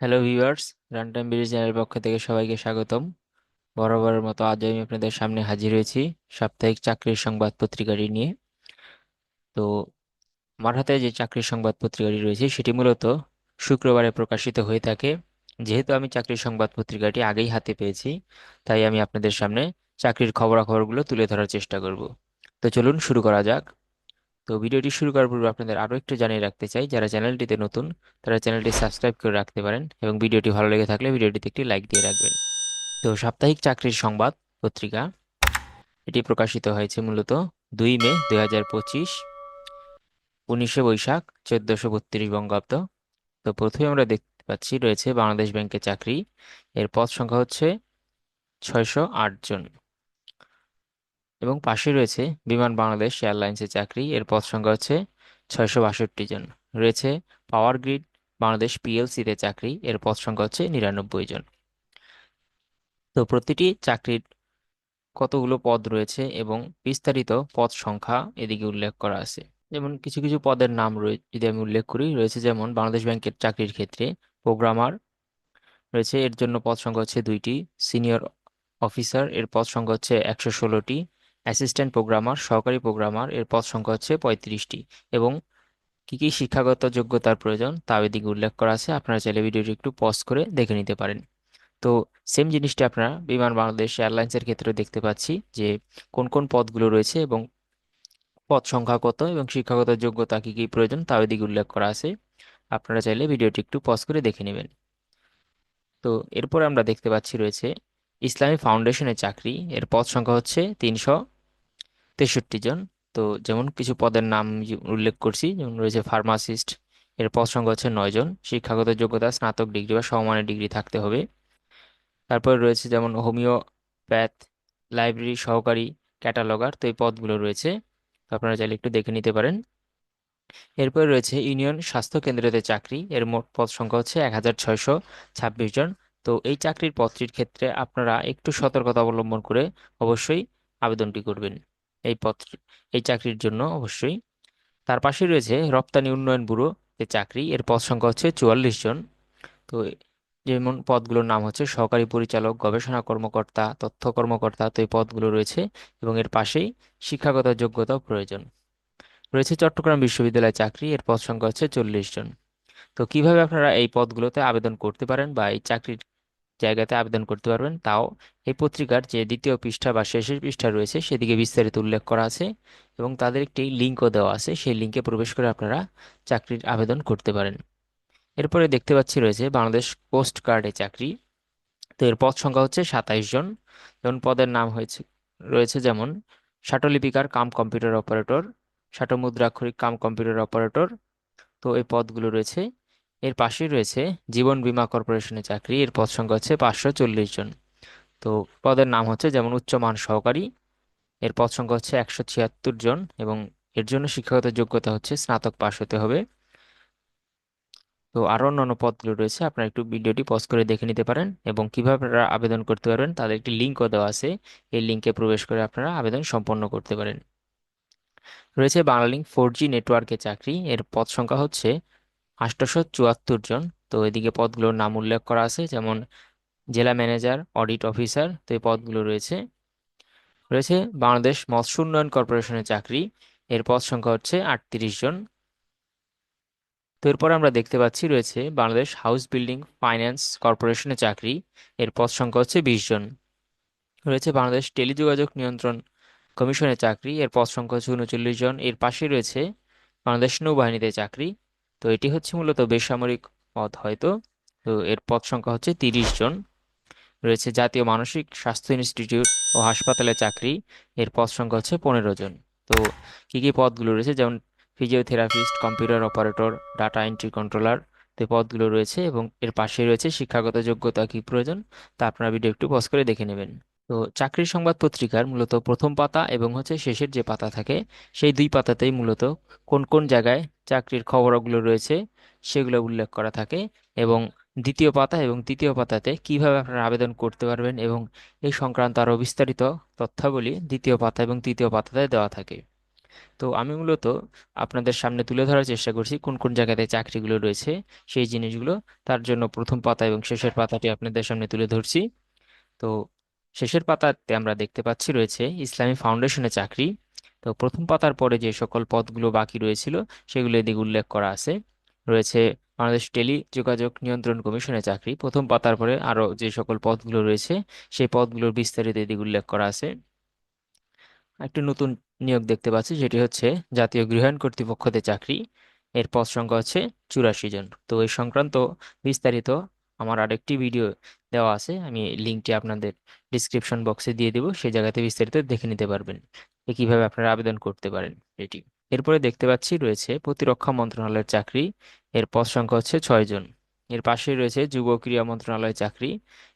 Hello viewers runtime BD চ্যানেলের পক্ষ থেকে সবাইকে স্বাগতম। বরাবরের মতো আজ আমি আপনাদের সামনে হাজির হয়েছি সাপ্তাহিক চাকরির সংবাদ পত্রিকাটি নিয়ে। তো আমার হাতে যে চাকরির সংবাদ পত্রিকাটি রয়েছে, সেটি মূলত শুক্রবারে প্রকাশিত হয়ে থাকে। যেহেতু আমি চাকরির সংবাদ পত্রিকাটি আগেই হাতে পেয়েছি, তাই আমি আপনাদের সামনে চাকরির খবরাখবরগুলো তুলে ধরার চেষ্টা করব। তো চলুন শুরু করা যাক। তো ভিডিওটি শুরু করার পূর্বে আপনাদের আরও একটু জানিয়ে রাখতে চাই, যারা চ্যানেলটিতে নতুন, তারা চ্যানেলটি সাবস্ক্রাইব করে রাখতে পারেন এবং ভিডিওটি ভালো লেগে থাকলে ভিডিওটিতে একটি লাইক দিয়ে রাখবেন। তো সাপ্তাহিক চাকরির সংবাদ পত্রিকা, এটি প্রকাশিত হয়েছে মূলত দুই মে দুই হাজার পঁচিশ, উনিশে বৈশাখ চোদ্দশো বত্রিশ বঙ্গাব্দ। তো প্রথমে আমরা দেখতে পাচ্ছি রয়েছে বাংলাদেশ ব্যাংকের চাকরি, এর পদ সংখ্যা হচ্ছে ছয়শো আট জন। এবং পাশে রয়েছে বিমান বাংলাদেশ এয়ারলাইন্সের চাকরি। এর পদ সংখ্যা হচ্ছে ছয়শো বাষট্টি জন। রয়েছে পাওয়ার গ্রিড বাংলাদেশ পিএলসিতে চাকরি। এর পদ সংখ্যা হচ্ছে নিরানব্বই জন। তো প্রতিটি চাকরির কতগুলো পদ রয়েছে এবং বিস্তারিত পদ সংখ্যা এদিকে উল্লেখ করা আছে। যেমন কিছু কিছু পদের নাম রয়েছে যদি আমি উল্লেখ করি, রয়েছে যেমন বাংলাদেশ ব্যাংকের চাকরির ক্ষেত্রে প্রোগ্রামার, রয়েছে এর জন্য পদ সংখ্যা হচ্ছে দুইটি, সিনিয়র অফিসার, এর পদ সংখ্যা হচ্ছে একশো ষোলোটি অ্যাসিস্ট্যান্ট প্রোগ্রামার, সহকারী প্রোগ্রামার, এর পদ সংখ্যা হচ্ছে পঁয়ত্রিশটি এবং কি কি শিক্ষাগত যোগ্যতার প্রয়োজন তা এদিকে উল্লেখ করা আছে। আপনারা চাইলে ভিডিওটি একটু পজ করে দেখে নিতে পারেন। তো সেম জিনিসটি আপনারা বিমান বাংলাদেশ এয়ারলাইন্সের ক্ষেত্রে দেখতে পাচ্ছি যে কোন কোন পদগুলো রয়েছে এবং পদ সংখ্যা কত এবং শিক্ষাগত যোগ্যতা কি কী প্রয়োজন তা এদিকে উল্লেখ করা আছে। আপনারা চাইলে ভিডিওটি একটু পজ করে দেখে নেবেন। তো এরপর আমরা দেখতে পাচ্ছি রয়েছে ইসলামী ফাউন্ডেশনের চাকরি, এর পদ সংখ্যা হচ্ছে তিনশো তেষট্টি জন। তো যেমন কিছু পদের নাম উল্লেখ করছি, যেমন রয়েছে ফার্মাসিস্ট এর পদ সংখ্যা হচ্ছে নয় জন। শিক্ষাগত যোগ্যতা, স্নাতক ডিগ্রি বা সমমানের ডিগ্রি থাকতে হবে। তারপর রয়েছে যেমন হোমিওপ্যাথ, লাইব্রেরি, সহকারী ক্যাটালগার, তো এই পদগুলো রয়েছে। আপনারা চাইলে একটু দেখে নিতে পারেন। এরপর রয়েছে ইউনিয়ন স্বাস্থ্য কেন্দ্রতে চাকরি, এর মোট পদ সংখ্যা হচ্ছে এক হাজার ছয়শো ছাব্বিশ জন। তো এই চাকরির পদটির ক্ষেত্রে আপনারা একটু সতর্কতা অবলম্বন করে অবশ্যই আবেদনটি করবেন। এই পদ এই চাকরির জন্য অবশ্যই। তার পাশে রয়েছে রপ্তানি উন্নয়ন ব্যুরো, যে চাকরি, এর পদ সংখ্যা হচ্ছে চুয়াল্লিশ জন। তো যেমন পদগুলোর নাম হচ্ছে সহকারী পরিচালক, গবেষণা কর্মকর্তা, তথ্য কর্মকর্তা, তো এই পদগুলো রয়েছে এবং এর পাশেই শিক্ষাগত যোগ্যতাও প্রয়োজন। রয়েছে চট্টগ্রাম বিশ্ববিদ্যালয়ে চাকরি, এর পদ সংখ্যা হচ্ছে চল্লিশ জন। তো কীভাবে আপনারা এই পদগুলোতে আবেদন করতে পারেন বা এই চাকরির জায়গাতে আবেদন করতে পারবেন। তাও এই পত্রিকার যে দ্বিতীয় পৃষ্ঠা বা শেষের পৃষ্ঠা রয়েছে, সেদিকে বিস্তারিত উল্লেখ করা আছে এবং তাদের একটি লিঙ্কও দেওয়া আছে। সেই লিঙ্কে প্রবেশ করে আপনারা চাকরির আবেদন করতে পারেন। এরপরে দেখতে পাচ্ছি রয়েছে বাংলাদেশ কোস্ট গার্ডে চাকরি। তো এর পদ সংখ্যা হচ্ছে সাতাইশ জন। যেমন পদের নাম হয়েছে, রয়েছে যেমন শাটলিপিকার কাম কম্পিউটার অপারেটর, শাটমুদ্রাক্ষরিক কাম কম্পিউটার অপারেটর। তো এই পদগুলো রয়েছে। এর পাশেই রয়েছে জীবন বীমা কর্পোরেশনের চাকরি। এর পদ সংখ্যা হচ্ছে পাঁচশো চল্লিশ জন। তো পদের নাম হচ্ছে যেমন উচ্চমান সহকারী। এর পদ সংখ্যা হচ্ছে একশো ছিয়াত্তর জন এবং এর জন্য শিক্ষাগত যোগ্যতা হচ্ছে স্নাতক পাশ হতে হবে। তো আরও অন্যান্য পদগুলো রয়েছে, আপনারা একটু ভিডিওটি পজ করে দেখে নিতে পারেন এবং কীভাবে আপনারা আবেদন করতে পারবেন তাদের একটি লিঙ্কও দেওয়া আছে। এই লিঙ্কে প্রবেশ করে আপনারা আবেদন সম্পন্ন করতে পারেন। রয়েছে বাংলালিংক ফোর জি নেটওয়ার্কে চাকরি। এর পদ সংখ্যা হচ্ছে আটশোশো চুয়াত্তর জন। তো এদিকে পদগুলোর নাম উল্লেখ করা আছে, যেমন জেলা ম্যানেজার, অডিট অফিসার, তো এই পদগুলো রয়েছে। রয়েছে বাংলাদেশ মৎস্য উন্নয়ন কর্পোরেশনের চাকরি, এর পদ সংখ্যা হচ্ছে আটত্রিশ জন। তো এরপর আমরা দেখতে পাচ্ছি রয়েছে বাংলাদেশ হাউস বিল্ডিং ফাইন্যান্স কর্পোরেশনের চাকরি, এর পদ সংখ্যা হচ্ছে বিশ জন। রয়েছে বাংলাদেশ টেলিযোগাযোগ নিয়ন্ত্রণ কমিশনের চাকরি, এর পদ সংখ্যা হচ্ছে উনচল্লিশ জন। এর পাশে রয়েছে বাংলাদেশ নৌবাহিনীতে চাকরি তো এটি হচ্ছে মূলত বেসামরিক পদ হয়তো। তো এর পদ সংখ্যা হচ্ছে তিরিশ জন। রয়েছে জাতীয় মানসিক স্বাস্থ্য ইনস্টিটিউট ও হাসপাতালে চাকরি। এর পদ সংখ্যা হচ্ছে পনেরো জন। তো কি কি পদগুলো রয়েছে? যেমন physiotherapist computer operator data entry controller তো পদগুলো রয়েছে এবং এর পাশে রয়েছে শিক্ষাগত যোগ্যতা কি প্রয়োজন? তা আপনারা ভিডিও একটু পজ করে দেখে নেবেন। তো চাকরির সংবাদ পত্রিকার মূলত প্রথম পাতা এবং হচ্ছে শেষের যে পাতা থাকে, সেই দুই পাতাতেই মূলত কোন কোন জায়গায় চাকরির খবরগুলো রয়েছে, সেগুলো উল্লেখ করা থাকে এবং দ্বিতীয় পাতা এবং তৃতীয় পাতাতে কীভাবে আপনারা আবেদন করতে পারবেন এবং এই সংক্রান্ত আরও বিস্তারিত তথ্যাবলী দ্বিতীয় পাতা এবং তৃতীয় পাতাতে দেওয়া থাকে। তো আমি মূলত আপনাদের সামনে তুলে ধরার চেষ্টা করছি কোন কোন জায়গাতে চাকরিগুলো রয়েছে, সেই জিনিসগুলো। তার জন্য প্রথম পাতা এবং শেষের পাতাটি আপনাদের সামনে তুলে ধরছি। তো শেষের পাতাতে আমরা দেখতে পাচ্ছি রয়েছে ইসলামী ফাউন্ডেশনে চাকরি। তো প্রথম পাতার পরে যে সকল পদগুলো বাকি রয়েছিল, সেগুলো এদিকে উল্লেখ করা আছে। রয়েছে বাংলাদেশ টেলি যোগাযোগ নিয়ন্ত্রণ কমিশনে চাকরি। প্রথম পাতার পরে আরও যে সকল পদগুলো রয়েছে, সেই পদগুলোর বিস্তারিত এদিকে উল্লেখ করা আছে। একটি নতুন নিয়োগ দেখতে পাচ্ছি যেটি হচ্ছে জাতীয় গৃহায়ণ কর্তৃপক্ষতে চাকরি। এর পদ সংখ্যা হচ্ছে চুরাশি জন। তো এই সংক্রান্ত বিস্তারিত আমার আরেকটি ভিডিও দেওয়া আছে, আমি লিঙ্কটি আপনাদের ডিসক্রিপশন বক্সে দিয়ে দেবো, সেই জায়গাতে বিস্তারিত দেখে নিতে পারবেন যে কীভাবে আপনারা আবেদন করতে পারেন এটি। এরপরে দেখতে পাচ্ছি রয়েছে প্রতিরক্ষা মন্ত্রণালয়ের চাকরি, এর পদ সংখ্যা হচ্ছে ছয় জন। এর পাশে রয়েছে যুব ক্রীড়া মন্ত্রণালয়ের চাকরি,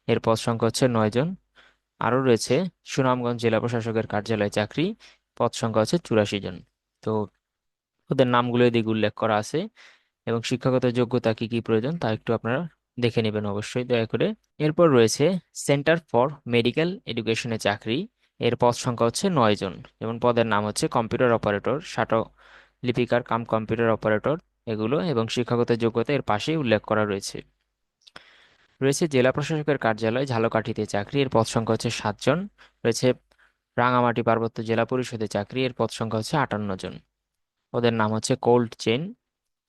এর পদ সংখ্যা হচ্ছে নয় জন। আরও রয়েছে সুনামগঞ্জ জেলা প্রশাসকের কার্যালয়ে চাকরি, পদ সংখ্যা হচ্ছে চুরাশি জন। তো ওদের নামগুলো এদিকে উল্লেখ করা আছে এবং শিক্ষাগত যোগ্যতা কি কি প্রয়োজন তা একটু আপনারা দেখে নেবেন অবশ্যই, দয়া করে। এরপর রয়েছে সেন্টার ফর মেডিকেল এডুকেশনে চাকরি। এর পদ সংখ্যা হচ্ছে নয় জন যেমন পদের নাম হচ্ছে কম্পিউটার অপারেটর শাটো লিপিকার কাম কম্পিউটার অপারেটর এগুলো এবং শিক্ষাগত যোগ্যতা এর পাশেই উল্লেখ করা রয়েছে। রয়েছে জেলা প্রশাসকের কার্যালয়, ঝালকাঠিতে চাকরি। এর পদ সংখ্যা হচ্ছে সাতজন রয়েছে রাঙামাটি পার্বত্য জেলা পরিষদে চাকরি। এর পদ সংখ্যা হচ্ছে আটান্ন জন। ওদের নাম হচ্ছে কোল্ড চেন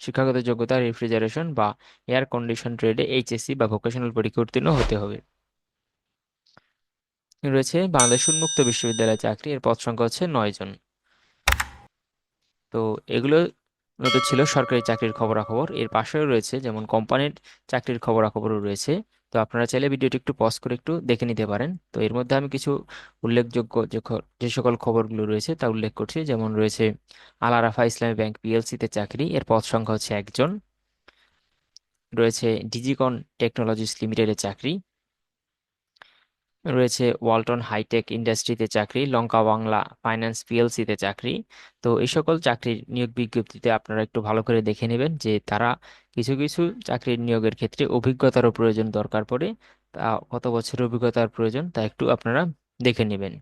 শিক্ষাগত যোগ্যতা রেফ্রিজারেশন বা এয়ার কন্ডিশন ট্রেডে এইচএসসি বা ভোকেশনাল পরীক্ষা উত্তীর্ণ হতে হবে। রয়েছে বাংলাদেশ উন্মুক্ত বিশ্ববিদ্যালয়ে চাকরি, এর পদ সংখ্যা হচ্ছে নয় জন। তো এগুলো মূলত ছিল সরকারি চাকরির খবরাখবর। এর পাশেও রয়েছে যেমন কোম্পানির চাকরির খবরাখবরও রয়েছে। তো আপনারা চাইলে ভিডিওটি একটু পজ করে একটু দেখে নিতে পারেন। তো এর মধ্যে আমি কিছু উল্লেখযোগ্য যে সকল খবরগুলো রয়েছে তা উল্লেখ করছি। যেমন রয়েছে, আল আরাফা ইসলামী ব্যাংক পিএলসিতে চাকরি, এর পদ সংখ্যা হচ্ছে একজন। রয়েছে ডিজিকন টেকনোলজিস লিমিটেডের চাকরি। রয়েছে ওয়ালটন হাইটেক ইন্ডাস্ট্রিতে চাকরি, লঙ্কা বাংলা ফাইন্যান্স পিএলসিতে চাকরি। তো এই সকল চাকরির নিয়োগ বিজ্ঞপ্তিতে আপনারা একটু ভালো করে দেখে নেবেন যে তারা কিছু কিছু চাকরির নিয়োগের ক্ষেত্রে অভিজ্ঞতারও প্রয়োজন দরকার পড়ে। তা কত বছরের অভিজ্ঞতার প্রয়োজন তা একটু আপনারা দেখে নেবেন।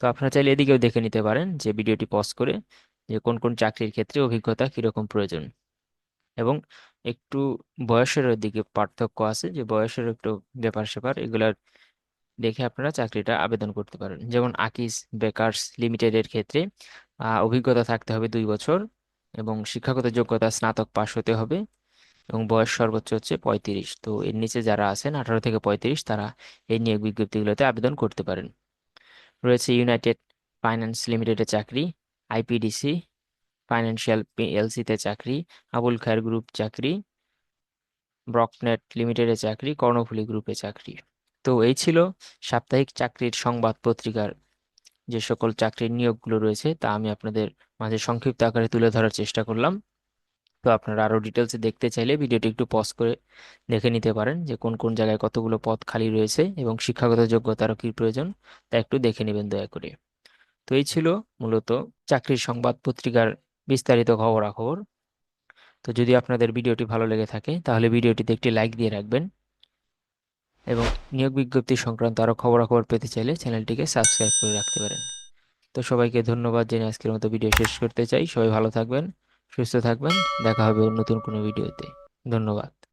তো আপনারা চাইলে এদিকেও দেখে নিতে পারেন যে ভিডিওটি পজ করে যে কোন কোন চাকরির ক্ষেত্রে অভিজ্ঞতা কীরকম প্রয়োজন। এবং একটু বয়সের দিকে পার্থক্য আছে যে বয়সের একটু ব্যাপার স্যাপার এগুলার দেখে আপনারা চাকরিটা আবেদন করতে পারেন। যেমন আকিস বেকার্স লিমিটেডের ক্ষেত্রে অভিজ্ঞতা থাকতে হবে দুই বছর এবং শিক্ষাগত যোগ্যতা স্নাতক পাশ হতে হবে এবং বয়স সর্বোচ্চ হচ্ছে পঁয়ত্রিশ। তো এর নিচে যারা আছেন, আঠারো থেকে পঁয়ত্রিশ, তারা এই নিয়োগ বিজ্ঞপ্তিগুলোতে আবেদন করতে পারেন। রয়েছে ইউনাইটেড ফাইন্যান্স লিমিটেডের চাকরি, আইপিডিসি, ফাইন্যান্সিয়াল পিএলসিতে চাকরি, আবুল খায়ের গ্রুপ চাকরি, ব্রকনেট লিমিটেডে চাকরি, কর্ণফুলী গ্রুপে চাকরি। তো এই ছিল সাপ্তাহিক চাকরির সংবাদ পত্রিকার যে সকল চাকরির নিয়োগগুলো রয়েছে, তা আমি আপনাদের মাঝে সংক্ষিপ্ত আকারে তুলে ধরার চেষ্টা করলাম। তো আপনারা আরও ডিটেলসে দেখতে চাইলে ভিডিওটি একটু পজ করে দেখে নিতে পারেন যে কোন কোন জায়গায় কতগুলো পদ খালি রয়েছে এবং শিক্ষাগত যোগ্যতারও কি প্রয়োজন, তা একটু দেখে নেবেন দয়া করে। তো এই ছিল মূলত চাকরির সংবাদ পত্রিকার বিস্তারিত খবরাখবর। তো যদি আপনাদের ভিডিওটি ভালো লেগে থাকে, তাহলে ভিডিওটিতে একটি লাইক দিয়ে রাখবেন। এবং নিয়োগ বিজ্ঞপ্তি সংক্রান্ত আরও খবরাখবর পেতে চাইলে চ্যানেলটিকে সাবস্ক্রাইব করে রাখতে পারেন। তো সবাইকে ধন্যবাদ, জেনে আজকের মতো ভিডিও শেষ করতে চাই। সবাই ভালো থাকবেন, সুস্থ থাকবেন। দেখা হবে নতুন কোনো ভিডিওতে। ধন্যবাদ।